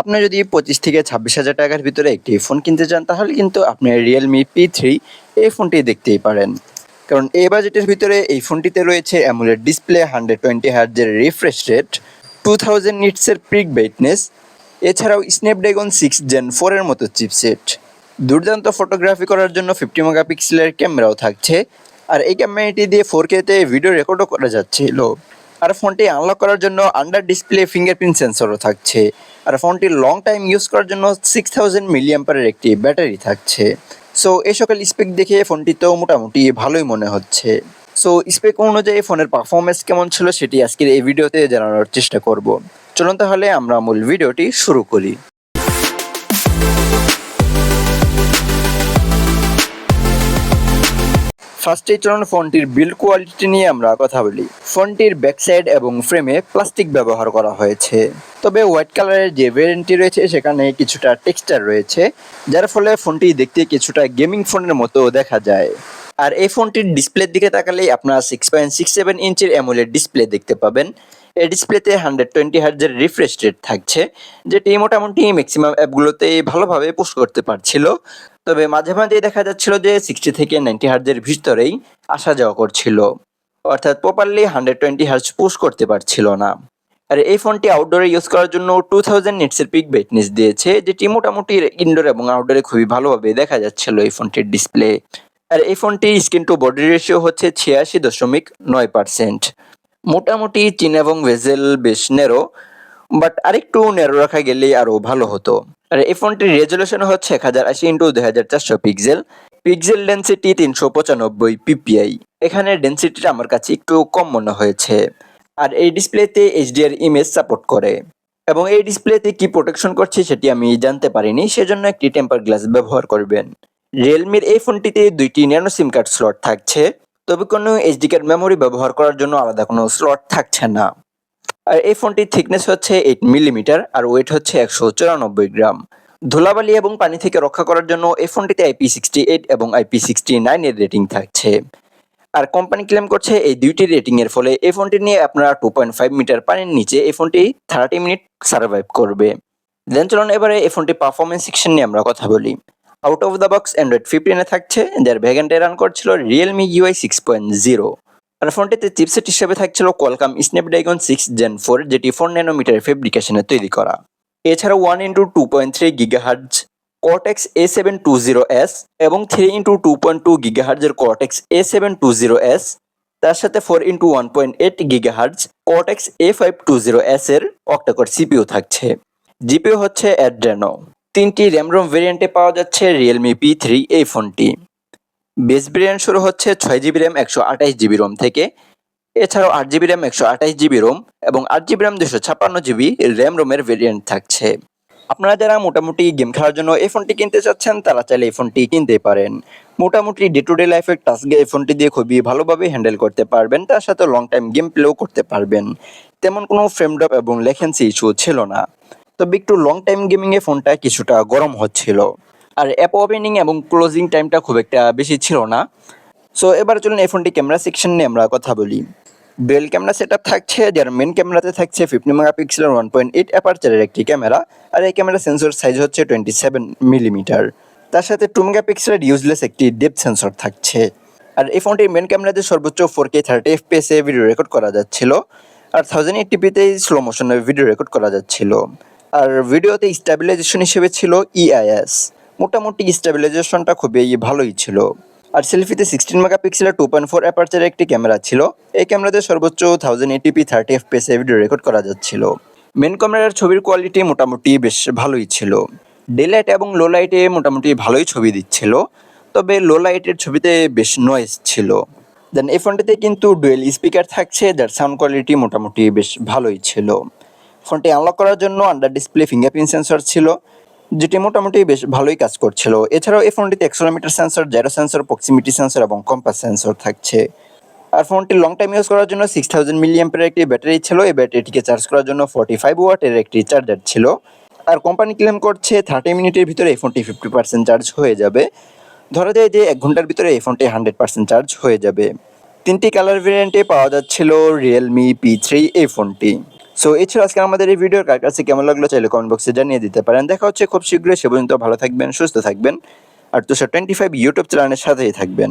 আপনি যদি পঁচিশ থেকে ছাব্বিশ হাজার টাকার ভিতরে একটি ফোন কিনতে চান, তাহলে কিন্তু আপনি রিয়েলমি পি থ্রি এই ফোনটি দেখতেই পারেন। কারণ এই বাজেটের ভিতরে এই ফোনটিতে রয়েছে অ্যামুলেট ডিসপ্লে হান্ড্রেড টোয়েন্টি হার্জের রিফ্রেশ রেট টু থাউজেন্ড নিটসের পিক ব্রাইটনেস এছাড়াও স্ন্যাপড্রাগন সিক্স জেন ফোরের মতো চিপসেট দুর্দান্ত ফটোগ্রাফি করার জন্য ফিফটি মেগাপিক্সেলের ক্যামেরাও থাকছে। আর এই ক্যামেরাটি দিয়ে ফোর কেতে ভিডিও রেকর্ডও করা যাচ্ছিল। আর ফোনটি আনলক করার জন্য আন্ডার ডিসপ্লে ফিঙ্গারপ্রিন্ট সেন্সরও থাকছে। আর ফোনটি লং টাইম ইউজ করার জন্য সিক্স থাউজেন্ড মিলিয়াম্পারের একটি ব্যাটারি থাকছে। সো এ সকল স্পেক দেখে ফোনটি তো মোটামুটি ভালোই মনে হচ্ছে। সো স্পেক অনুযায়ী ফোনের পারফরমেন্স কেমন ছিল সেটি আজকের এই ভিডিওতে জানানোর চেষ্টা করব। চলুন তাহলে আমরা মূল ভিডিওটি শুরু করি। ফার্স্টেই চলুন ফোনটির বিল্ড কোয়ালিটি নিয়ে আমরা কথা বলি। ফোনটির ব্যাক সাইড এবং ফ্রেমে প্লাস্টিক ব্যবহার করা হয়েছে। তবে হোয়াইট কালারের যে ভ্যারিয়েন্টটি রয়েছে, সেখানে কিছুটা টেক্সচার রয়েছে, যার ফলে ফোনটি দেখতে কিছুটা গেমিং ফোনের মতো দেখা যায়। আর এই ফোনটির ডিসপ্লের দিকে তাকালেই আপনারা সিক্স পয়েন্ট সিক্স সেভেন ইঞ্চের অ্যামুলেট ডিসপ্লে দেখতে পাবেন। এই ডিসপ্লেতে হান্ড্রেড টোয়েন্টি হার্জের রিফ্রেশ রেট থাকছে, যেটি মোটামুটি ম্যাক্সিমাম অ্যাপগুলোতে ভালোভাবে পোস্ট করতে পারছিল। তবে মাঝে মাঝে দেখা যাচ্ছিল যে সিক্সটি থেকে নাইনটি হার্জের ভিতরেই আসা যাওয়া করছিল। অর্থাৎ properly hundred twenty hertz push করতে পারছিল না। আর এই ফোনটি আউটডোরে ইউজ করার জন্য টু থাউজেন্ড নিটসের পিক ব্রাইটনেস দিয়েছে, যেটি মোটামুটি ইনডোর এবং আউটডোরে খুবই ভালোভাবে দেখা যাচ্ছিল এই ফোনটির ডিসপ্লে আর এই ফোনটির স্ক্রিন টু বডি রেশিও হচ্ছে ছিয়াশি দশমিক নয় পার্সেন্ট মোটামুটি চীন এবং ভেজেল বেশ নেরো বাট আরেকটু নেরো রাখা গেলেই আরও ভালো হতো। আর এই ফোনটির রেজলিউশন হচ্ছে এক হাজার আশি ইন্টু দুই হাজার চারশো পিক্সেল পিক্সেল ডেন্সিটি তিনশো পঁচানব্বই পিপিআই এখানে ডেন্সিটিটা আমার কাছে একটু কম মনে হয়েছে। আর এই ডিসপ্লেতে এইচডিআর ইমেজ সাপোর্ট করে। এবং এই ডিসপ্লেতে কি প্রোটেকশন করছে সেটি আমি জানতে পারিনি, সেজন্য একটি টেম্পার গ্লাস ব্যবহার করবেন। রিয়েলমির এই ফোনটিতে দুইটি ন্যানো সিম কার্ড স্লট থাকছে, তবে কোনো এইচডি কার্ড মেমোরি ব্যবহার করার জন্য আলাদা কোনো স্লট থাকছে না। আর এই ফোনটির থিকনেস হচ্ছে এইট মিলিমিটার আর ওয়েট হচ্ছে একশো চুরানব্বই গ্রাম। ধুলাবালি এবং পানি থেকে রক্ষা করার জন্য এই ফোনটিতে আইপি সিক্সটি এইট এবং আইপি সিক্সটি নাইনের রেটিং থাকছে। আর কোম্পানি ক্লেম করছে এই দুইটি রেটিংয়ের ফলে এই ফোনটি নিয়ে আপনারা টু পয়েন্ট ফাইভ মিটার পানির নিচে এই ফোনটি থার্টি মিনিট সার্ভাইভ করবে। দেন চলুন এবারে এই ফোনটি পারফরমেন্স সেকশন নিয়ে আমরা কথা বলি। Out of the box Android ফিফটিনে থাকছে, যার ভ্যাগেন্টে রান করছিল Realme UI six point zero আর ফোনটিতে চিপসেট হিসেবে থাকছিল Qualcomm Snapdragon six gen four, যেটি ফোর ন্যানোমিটার ফেব্রিকেশনে তৈরি করা। এছাড়া one into two point three gigahertz Cortex A seven two zero S এবং three into two point two গিগাহার্জের Cortex A seven two zero S তার সাথে four into one point eight gigahertz Cortex A five two zero S এর অক্টাকর CPU থাকছে। GPU হচ্ছে Adreno তিনটি RAM ROM ভেরিয়েন্টে পাওয়া যাচ্ছে রিয়েলমি পি থ্রি এই ফোনটি বেস ভেরিয়েন্ট শুরু হচ্ছে ছয় জিবি র্যাম, একশো আঠাইশ জিবি রোম থেকে। এছাড়াও আট জিবি র্যাম, একশো আঠাশ জিবি রোম এবং আট জিবি র্যাম দুশো ছাপ্পান্ন জিবি র্যাম রোমের ভেরিয়েন্ট থাকছে। আপনারা যারা মোটামুটি গেম খেলার জন্য এই ফোনটি কিনতে চাচ্ছেন, তারা চাইলে এই ফোনটি কিনতে পারেন। মোটামুটি ডে টু ডে লাইফের টাস্ক এই ফোনটি দিয়ে খুবই ভালোভাবে হ্যান্ডেল করতে পারবেন, তার সাথে লং টাইম গেম প্লেও করতে পারবেন। তেমন কোনো ফ্রেম ড্রপ এবং লেখেন্সি ইস্যু ছিল না। তবে একটু লং টাইম গেমিংয়ে ফোনটা কিছুটা গরম হচ্ছিল। আর অ্যাপ ওপেনিং এবং ক্লোজিং টাইমটা খুব একটা বেশি ছিল না। সো এবার চলুন এই ফোনটি ক্যামেরা সেকশন নিয়ে আমরা কথা বলি। ডুয়েল ক্যামেরা সেট থাকছে, যার মেন ক্যামেরাতে থাকছে ফিফটি মেগা মেগাপিক্সেলের ওয়ান পয়েন্ট এইট অ্যাপারচারের একটি ক্যামেরা আর এই ক্যামেরা সেন্সর সাইজ হচ্ছে টোয়েন্টি সেভেন মিলিমিটার তার সাথে টু মেগাপিক্সেলের ইউজলেস একটি ডেপ সেন্সর থাকছে। আর এই ফোনটির মেন ক্যামেরাতে সর্বোচ্চ ফোর কে থার্টি এফপিএসে ভিডিও রেকর্ড করা যাচ্ছিল, আর থাউজেন্ড এইটিপিতে স্লো মোশনে ভিডিও রেকর্ড করা যাচ্ছিল। আর ভিডিওতে স্টেবিলাইজেশন হিসেবে ছিল ইআইএস মোটামুটি স্টেবিলাইজেশনটা খুবই ভালোই ছিল। আর সেলফিতে সিক্সটিন মেগাপিক্সেলের টু পয়েন্ট ফোর অ্যাপারচারের একটি ক্যামেরা ছিল। এই ক্যামেরাতে সর্বোচ্চ thousand eighty P thirty F এফপিএসে video record করা যাচ্ছিল। মেন ক্যামেরার ছবির কোয়ালিটি মোটামুটি বেশ ভালোই ছিল। ডে লাইট এবং লো লাইটে মোটামুটি ভালোই ছবি দিচ্ছিল। তবে লো লাইটের ছবিতে বেশ নয়েজ ছিল। দেন এই ফোনটিতে কিন্তু ডুয়েল স্পিকার থাকছে, যার সাউন্ড কোয়ালিটি মোটামুটি বেশ ভালোই ছিল। ফোনটি আনলক করার জন্য আন্ডার ডিসপ্লে ফিঙ্গারপ্রিন্ট সেন্সর ছিল। যেটি মোটামুটি বেশ ভালোই কাজ করছিল। এছাড়াও এই ফোনটিতে accelerometer sensor gyro sensor proximity sensor এবং কম্পাস সেন্সর থাকছে। আর ফোনটি লং টাইম ইউজ করার জন্য সিক্স থাউজেন্ড মিলিয়াম্পের একটি ব্যাটারি ছিল। এই ব্যাটারিটিকে চার্জ করার জন্য ফর্টি ফাইভ ওয়াটের একটি চার্জার ছিল। আর কোম্পানি ক্লেম করছে থার্টি মিনিটের ভিতরে এই ফোনটি ফিফটি পার্সেন্ট চার্জ হয়ে যাবে। ধরা যায় যে এক ঘণ্টার ভিতরে এই ফোনটি হান্ড্রেড পার্সেন্ট চার্জ হয়ে যাবে। তিনটি কালার ভেরিয়েন্টে পাওয়া যাচ্ছিল রিয়েলমি পি থ্রি এই ফোনটি। সো এছাড়া আজকে আমাদের এই ভিডিওর কার কাছে কেমন লাগল চাইলে কমেন্ট বক্সে জানিয়ে দিতে পারেন। দেখা হচ্ছে খুব শীঘ্রই। সে পর্যন্ত ভালো থাকবেন, সুস্থ থাকবেন। আর তুষার টোয়েন্টি ফাইভ ইউটিউব চ্যানেলের সাথেই থাকবেন।